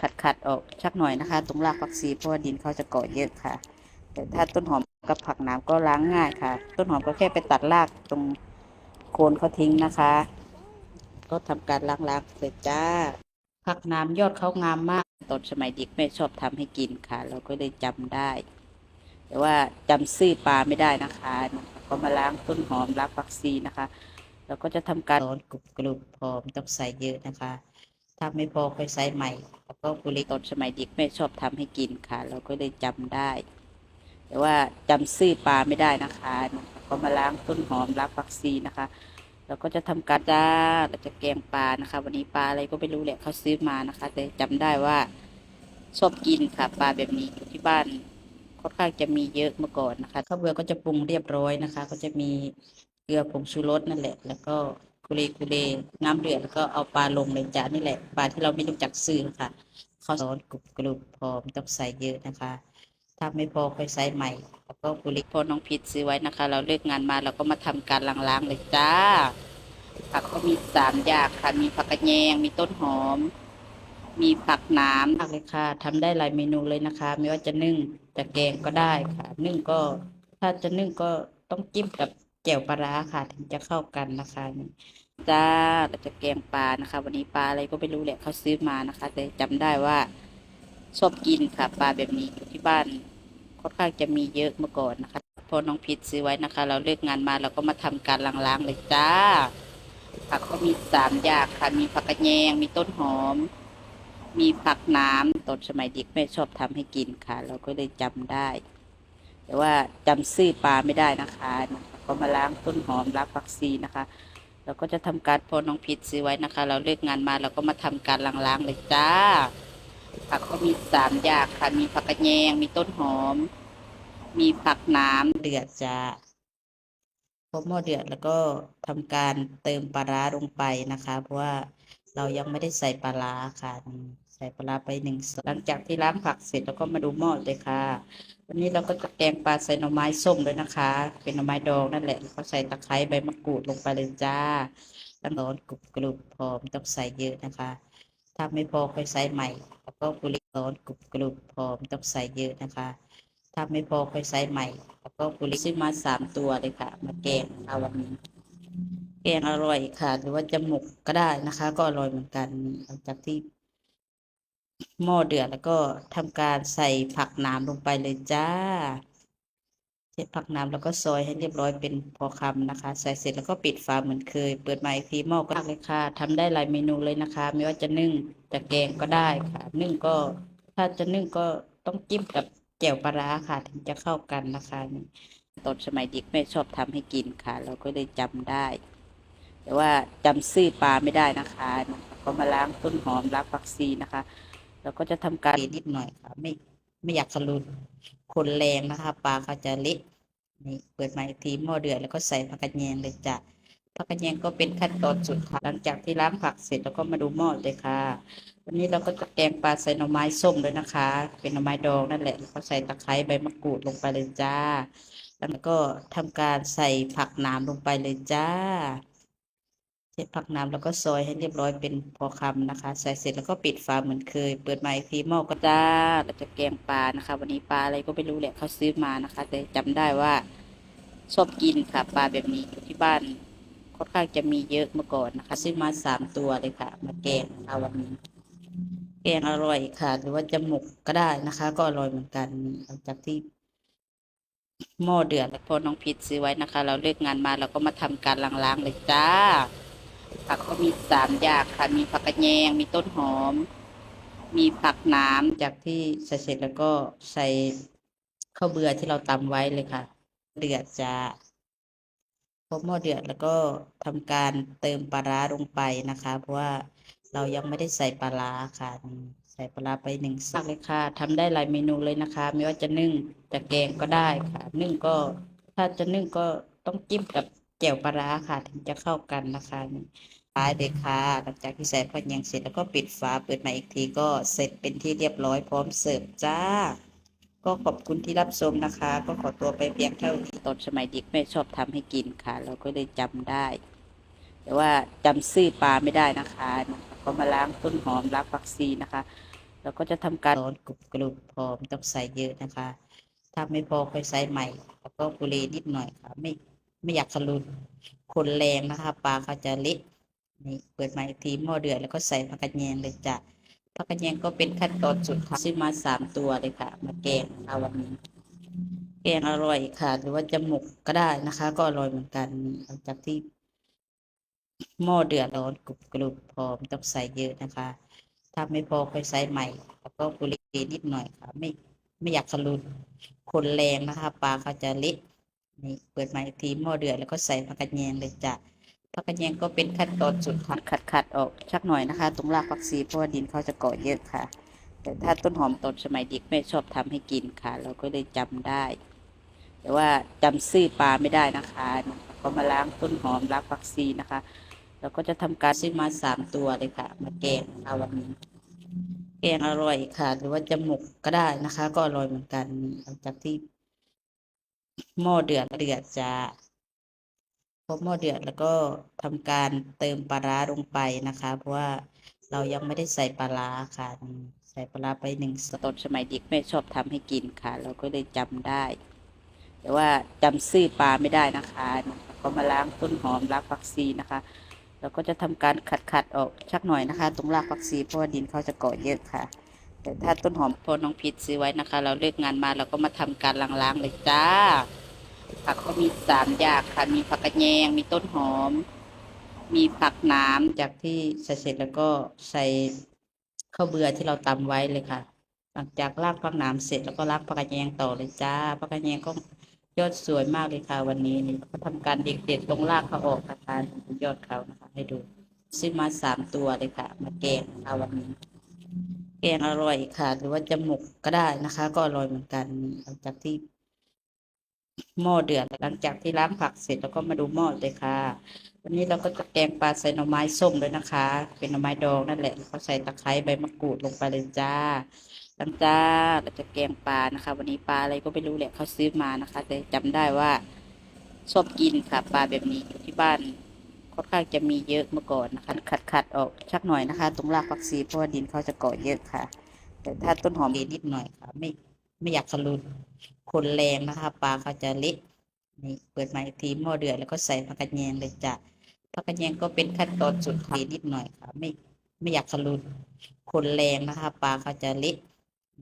ขัดขัดๆออกชักหน่อยนะคะ ตรงรากผักชีเพราะว่าดินเขาจะเกาะเยอะค่ะ แต่ถ้าต้นหอมกับผักหนามก็ล้างง่ายค่ะ ต้นหอมก็แค่ไปตัดรากตรงโคนเขาทิ้งนะคะ ก็ทำการล้างๆเสร็จจ้า ผักหนามยอดเขางามมากตอนสมัยเด็กแม่ชอบทำให้กินค่ะ เราก็เลยจำได้ แต่ว่าจำซื่อปลาไม่ได้นะคะ ก็มาล้างต้นหอมล้างผักชีนะคะแล้วก็จะทำการร้อนกรุบกรุบพอมต้องใส่เยอะนะคะ ถ้าไม่พอค่อยใส่ใหม่แล้วก็กุลิตอนสมัยเด็กแม่ชอบทำให้กินค่ะ เราก็เลยจำได้ แต่ว่าจำซื่อปลาไม่ได้นะคะ ก็มาล้างต้นหอมล้างผักชีนะคะแล้วก็จะทำการจ้าเราจะแกงปลานะคะ วันนี้ปลาอะไรก็ไม่รู้แหละเขาซื้อมานะคะ แต่จำได้ว่าชอบกินค่ะปลาแบบนี้อยู่ที่บ้านค่อนข้างจะมีเยอะเมื่อก่อนนะคะข้าวเบื่อก็จะปรุงเรียบร้อยนะคะ ก็จะมีเกลือผงชูรสนั่นแหละ แล้วก็ กุเลกุเลน้ำเดือดแล้วก็เอาปลาลงในจานนี่แหละปลาที่เราไม่รู้จักซื้อค่ะข้าวซอนกรุบกรุบพอไม่ต้องใส่เยอะนะคะ ถ้าไม่พอค่อยใส่ใหม่ แล้วก็กุลิพอน้องพิษซื้อไว้นะคะ เราเลิกงานมาเราก็มาทำการล้างๆเลยจ้า ผักก็มีสามอย่างค่ะ มีผักกระแยง มีต้นหอม มีผักน้ำมากเลยค่ะทำได้หลายเมนูเลยนะคะ ไม่ว่าจะนึ่งจะแกงก็ได้ค่ะ นึ่งก็ ถ้าจะนึ่งก็ต้องจิ้มกับ แจ่วปลาร้าค่ะ ถึงจะเข้ากันนะคะจ้าเราจะแกงปลานะคะ วันนี้ปลาอะไรก็ไม่รู้แหละเขาซื้อมานะคะ แต่จำได้ว่าชอบกินค่ะปลาแบบนี้อยู่ที่บ้านค่อนข้างจะมีเยอะเมื่อก่อนนะคะพอน้องพิษซื้อไว้นะคะ เราเลิกงานมาเราก็มาทำการล้างๆเลยจ้าผักก็มีสามอย่างค่ะ มีผักกระแยง มีต้นหอม มีผักน้ำตอนสมัยเด็กแม่ชอบทำให้กินค่ะ เราก็เลยจำได้ แต่ว่าจำซื่อปลาไม่ได้นะคะ ก็มาล้างต้นหอมล้างผักชีนะคะ เราก็จะทำการพอน้องพิษซื้อไว้นะคะ เราเลิกงานมาเราก็มาทำการล้างๆเลยจ้า ผักก็มีสามอย่างค่ะ มีผักกระแยง มีต้นหอม มีผักน้ำเดือดจ้าพอหม้อเดือดแล้วก็ทำการเติมปลาร้าลงไปนะคะ เพราะว่าเรายังไม่ได้ใส่ปลาร้าค่ะ ใส่ปลาไปหนึ่งหลังจากที่ล้างผักเสร็จแล้วก็มาดูหม้อเลยค่ะ วันนี้เราก็จะแกงปลาใส่หน่อไม้ส้มเลยนะคะ เป็นหน่อไม้ดองนั่นแหละแล้วก็ใส่ตะไคร้ใบมะกรูดลงไปเลยจ้าแล้วร้อนกรุบกรุบพอมต้องใส่เยอะนะคะ ถ้าไม่พอค่อยใส่ใหม่ แล้วก็กุลิร้อนกรุบกรุบพอมต้องใส่เยอะนะคะ ถ้าไม่พอค่อยใส่ใหม่ แล้วก็กุลิซื้อมาสามตัวเลยค่ะ มาแกงเอาวันนี้แกงอร่อยค่ะ หรือว่าจะหมกก็ได้นะคะ ก็อร่อยเหมือนกันหลังจากที่ หม้อเดือดแล้วก็ทำการใส่ผักหนามลงไปเลยจ้าเสร็จผักหนามแล้วก็ซอยให้เรียบร้อยเป็นพอคำนะคะ ใส่เสร็จแล้วก็ปิดฝาเหมือนเคย เปิดมาอีกทีหม้อก็ตักเลยค่ะทำได้หลายเมนูเลยนะคะ ไม่ว่าจะนึ่งจะแกงก็ได้ค่ะ นึ่งก็ถ้าจะนึ่งก็ต้องจิ้มกับแจ่วปลาร้าค่ะ ถึงจะเข้ากันนะคะตอนสมัยเด็กแม่ชอบทำให้กินค่ะ เราก็เลยจำได้ แต่ว่าจำซื่อปลาไม่ได้นะคะก็มาล้างต้นหอมล้างผักชีนะคะ แล้วก็จะทำการนิดหน่อยค่ะ ไม่ไม่อยากขลุนคนแรงนะคะปลาเขาจะเละนี่เปิดมาอีกทีหม้อเดือดแล้วก็ใส่ผักกระแยงเลยจ้ะผักกระแยงก็เป็นขั้นตอนสุดท้ายหลังจากที่ล้างผักเสร็จแล้วก็มาดูหม้อเลยค่ะ วันนี้เราก็จะแกงปลาใส่หน่อไม้ส้มเลยนะคะ เป็นหน่อไม้ดองนั่นแหละแล้วก็ใส่ตะไคร้ใบมะกรูดลงไปเลยจ้า แล้วก็ทำการใส่ผักหนามลงไปเลยจ้า เสร็จผักน้ำแล้วก็ซอยให้เรียบร้อยเป็นพอคำนะคะ ใส่เสร็จแล้วก็ปิดฝาเหมือนเคย เปิดมาอีกทีหม้อก็จ้าเราจะแกงปลานะคะ วันนี้ปลาอะไรก็ไม่รู้แหละเขาซื้อมานะคะ แต่จำได้ว่าชอบกินค่ะปลาแบบนี้อยู่ที่บ้านค่อนข้างจะมีเยอะเมื่อก่อนนะคะ ซื้อมาสามตัวเลยค่ะ มาแกงเอาวันนี้แกงอร่อยค่ะ หรือว่าจะหมกก็ได้นะคะ ก็อร่อยเหมือนกันหลังจากที่หม้อเดือดแล้วพอน้องพิษซื้อไว้นะคะ เราเลิกงานมาเราก็มาทำการล้างๆเลยจ้า ผักก็มีสามอย่างค่ะ มีผักกระแยง มีต้นหอม มีผักน้ำจากที่ใส่เสร็จแล้วก็ใส่ข้าวเบื่อที่เราตำไว้เลยค่ะ เดือดจะพอหม้อเดือดแล้วก็ทำการเติมปลาร้าลงไปนะคะ เพราะว่าเรายังไม่ได้ใส่ปลาร้าค่ะ ใส่ปลาร้าไปหนึ่งสักเลยค่ะทำได้หลายเมนูเลยนะคะ ไม่ว่าจะนึ่งจะแกงก็ได้ค่ะ นึ่งก็ถ้าจะนึ่งก็ต้องจิ้มกับ แจ่วปลาร้าค่ะ ถึงจะเข้ากันนะคะท้ายเลยค่ะ หลังจากที่ใส่ผักยังเสร็จแล้วก็ปิดฝาเปิดมาอีกทีก็เสร็จเป็นที่เรียบร้อยพร้อมเสิร์ฟจ้า ก็ขอบคุณที่รับชมนะคะ ก็ขอตัวไปเพียงเท่านี้ตอนสมัยเด็กแม่ชอบทำให้กินค่ะ เราก็เลยจำได้ แต่ว่าจำซื่อปลาไม่ได้นะคะก็มาล้างต้นหอมล้างผักชีนะคะแล้วก็จะทำการร้อนกรุบกรุบพร้อมต้องใส่เยอะนะคะถ้าไม่พอค่อยใส่ใหม่ แล้วก็กุเลนิดหน่อยค่ะไม่ ไม่อยากขลุนคนแรงนะคะปลาเขาจะเละนี่เปิดใหม่อีกทีหม้อเดือดแล้วก็ใส่ผักกระเยงเลยจ้ะผักกระเยงก็เป็นขั้นตอนสุดท้ายซื้อมาสามตัวเลยค่ะ มาแกงค่ะวันนี้แกงอร่อยค่ะ หรือว่าจะหมกก็ได้นะคะ ก็อร่อยเหมือนกันหลังจากที่หม้อเดือดร้อนกรุบกรุบพอมต้องใส่เยอะนะคะถ้าไม่พอค่อยใส่ใหม่แล้วก็กุเลนิดหน่อยค่ะ ไม่ไม่อยากขลุนคนแรงนะคะปลาเขาจะเละ นี่เปิดม่อีกทีหม้อเดือดแล้วก็ใส่ผักกระเยงเลยจ้ะผักกระเยงก็เป็นขั้นตอนสุดท้ายขัดขัดออกชักหน่อยนะคะ ตรงรากผักชีเพราะว่าดินเขาจะเกาะเยอะค่ะ แต่ถ้าต้นหอมตอนสมัยเด็กแม่ชอบทำให้กินค่ะ เราก็เลยจำได้ แต่ว่าจำชื่อปลาไม่ได้นะคะก็มาล้างต้นหอมล้างผักชีนะคะเราก็จะทำการซื้อมาสามตัวเลยค่ะ มาแกงค่ะวันนี้แกงอร่อยค่ะ หรือว่าจะหมกก็ได้นะคะ ก็อร่อยเหมือนกันหลังจากที่ หม้อเดือดเดือดจะพอหม้อเดือดแล้วก็ทำการเติมปลาร้าลงไปนะคะ เพราะว่าเรายังไม่ได้ใส่ปลาร้าค่ะ ใส่ปลาร้าไปหนึ่งสตอนสมัยเด็กแม่ชอบทำให้กินค่ะ เราก็เลยจำได้ แต่ว่าจำชื่อปลาไม่ได้นะคะก็มาล้างต้นหอมล้างผักชีนะคะเราก็จะทำการขัดขัดออกชักหน่อยนะคะ ตรงรากผักชีเพราะว่าดินเขาจะเกาะเยอะค่ะ แต่ถ้าต้นหอมพอน้องพิษซื้อไว้นะคะ เราเลิกงานมาเราก็มาทำการล้างๆเลยจ้า ผักก็มีสามอย่างค่ะ มีผักกระแยง มีต้นหอม มีผักน้ำจากที่ใส่เสร็จแล้วก็ใส่ข้าวเบื่อที่เราตำไว้เลยค่ะ หลังจากลากผักน้ำเสร็จแล้วก็ลากผักกระแยงต่อเลยจ้า ผักกระแยงก็ยอดสวยมากเลยค่ะ วันนี้นี่ก็ทำการเด็ดๆตรงรากเขาออกนะคะยอดเขานะคะ ให้ดู ซื้อมาสามตัวเลยค่ะ มาแกงค่ะวันนี้ งอร่อยค่ะ หรือว่าจะหมกก็ได้นะคะ ก็อร่อยเหมือนกันหลังจากที่หม้อเดือดหลังจากที่ล้างผักเสร็จแล้วก็มาดูหม้อเลยค่ะ วันนี้เราก็จะแกงปลาใส่หน่อไม้ส้มเลยนะคะ เป็นหน่อไม้ดองนั่นแหละเขาใส่ตะไคร้ใบมะกรูดลงไปเลยจ้าหลังจ้าเราจะแกงปลานะคะ วันนี้ปลาอะไรก็ไม่รู้แหละเขาซื้อมานะคะ แต่จำได้ว่าชอบกินค่ะปลาแบบนี้อยู่ที่บ้าน ค่อนข้างจะมีเยอะเมื่อก่อนนะคะ ขัดขัดออกชักหน่อยนะคะ ตรงรากผักชีเพราะว่าดินเขาจะเกาะเยอะค่ะ แต่ถ้าต้นหอมนิดหน่อยค่ะ ไม่ไม่อยากขลุนคนแรงนะคะปลาเขาจะเละนี่เปิดใหม่อีกทีหม้อเดือดแล้วก็ใส่ผักกระเยงเลยจ้ะผักกระเยงก็เป็นขั้นตอนสุดท้ายนิดหน่อยค่ะ ไม่ไม่อยากขลุนคนแรงนะคะปลาเขาจะเละ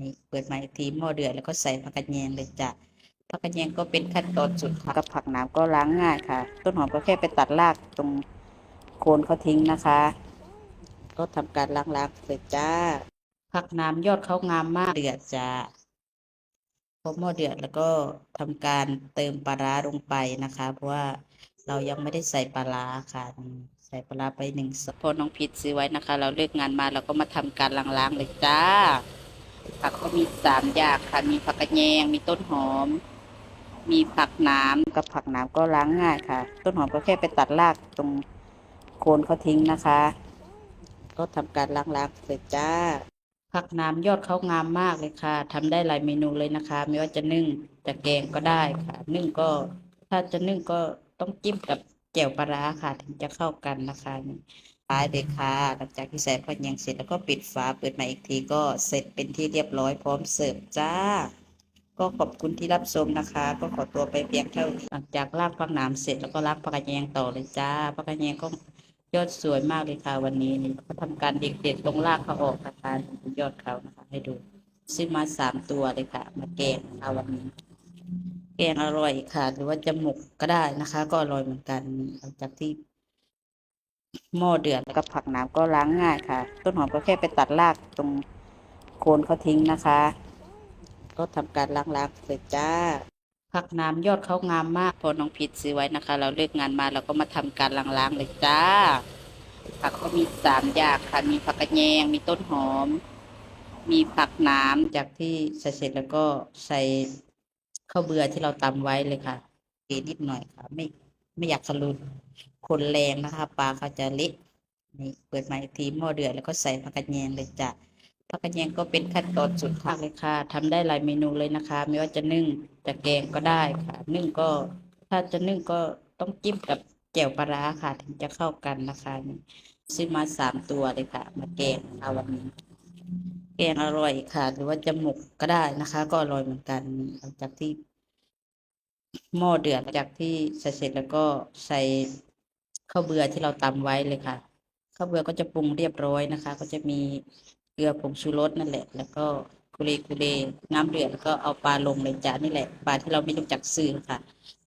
นี่เปิดใหม่อีกทีหม้อเดือดแล้วก็ใส่ผักกระเยงเลยจ้ะ ผักกระเนียงก็เป็นขั้นตอนสุดท้ายกับผักหนามก็ล้างง่ายค่ะ ต้นหอมก็แค่ไปตัดรากตรงโคนเขาทิ้งนะคะ ก็ทำการล้างๆเสร็จจ้า ผักหน้ำยอดเขางามมากเดือดจ้าพอหม้อเดือดแล้วก็ทำการเติมปลาร้าลงไปนะคะ เพราะว่าเรายังไม่ได้ใส่ปลาร้าค่ะ ใส่ปลาร้าไปหนึ่งสพอน้องพิษซื้อไว้นะคะ เราเลิกงานมาเราก็มาทำการล้างๆเลยจ้าผักก็มีสามอย่างค่ะมีผักกระแยงมีต้นหอม มีผักหน้ำกับผักหน้ำก็ล้างง่ายค่ะ ต้นหอมก็แค่ไปตัดรากตรงโคนเขาทิ้งนะคะ ก็ทำการล้างๆเสร็จจ้า ผักหน้ำยอดเขางามมากเลยค่ะทำได้หลายเมนูเลยนะคะ ไม่ว่าจะนึ่งจะแกงก็ได้ค่ะ นึ่งก็ถ้าจะนึ่งก็ต้องจิ้มกับแจ่วปลาร้าค่ะ ถึงจะเข้ากันนะคะนี่ท้ายเลยค่ะ หลังจากที่ใส่ผักแยงเสร็จแล้วก็ปิดฝาเปิดมาอีกทีก็เสร็จเป็นที่เรียบร้อยพร้อมเสิร์ฟจ้า ก็ขอบคุณที่รับชมนะคะ ก็ขอตัวไปเพียงเท่านี้หลังจากลากผักหนามเสร็จแล้วก็ลากผักกระแยงต่อเลยจ้าผักกระแยงก็ยอดสวยมากเลยค่ะวันนี้นี่ก็ทำการเด็ดๆตรงรากเขาออกนะคะยอดเขานะคะ ให้ดูซื้อมาสามตัวเลยค่ะ มาแกงค่ะวันนี้ แกงอร่อยค่ะ หรือว่าจะหมกก็ได้นะคะ ก็อร่อยเหมือนกันหลังจากที่หม้อเดือดแล้วก็ผักหนามก็ล้างง่ายค่ะ ต้นหอมก็แค่ไปตัดรากตรงโคนเขาทิ้งนะคะ ก็ทำการล้างๆเสร็จจ้าผักน้ำยอดเขางามมากพอน้องพิษซื้อไว้นะคะ เราเลิกงานมาเราก็มาทำการล้างๆเลยจ้า ผักก็มีสามอย่างค่ะ มีผักกระแยง มีต้นหอม มีผักน้ำจากที่ใส่เสร็จแล้วก็ใส่ข้าวเบื่อที่เราตำไว้เลยค่ะเกนิดหน่อยค่ะ ไม่ไม่อยากขลุนคนแรงนะคะปลาเขาจะเละนี่เปิดใหม่อีกทีหม้อเดือดแล้วก็ใส่ผักกระแยงเลยจ้ะ ผักกระแยงก็เป็นขั้นตอนสุดท้ายเลยค่ะทำได้หลายเมนูเลยนะคะ ไม่ว่าจะนึ่งจะแกงก็ได้ค่ะ นึ่งก็ ถ้าจะนึ่งก็ต้องจิ้มกับแจ่วปลาร้าค่ะ ถึงจะเข้ากันนะคะซื้อมาสามตัวเลยค่ะ มาแกงค่ะวันนี้แกงอร่อยค่ะ หรือว่าจะหมกก็ได้นะคะ ก็อร่อยเหมือนกันหลังจากที่หม้อเดือดจากที่ใส่เสร็จแล้วก็ใส่ข้าวเบื่อที่เราตำไว้เลยค่ะข้าวเบื่อก็จะปรุงเรียบร้อยนะคะ ก็จะมี เกลือผงชูรสนั่นแหละ แล้วก็กุเลกุเลน้ำเดือดแล้วก็เอาปลาลงเลยจ้านี่แหละ ปลาที่เราไม่รู้จักซื้อค่ะ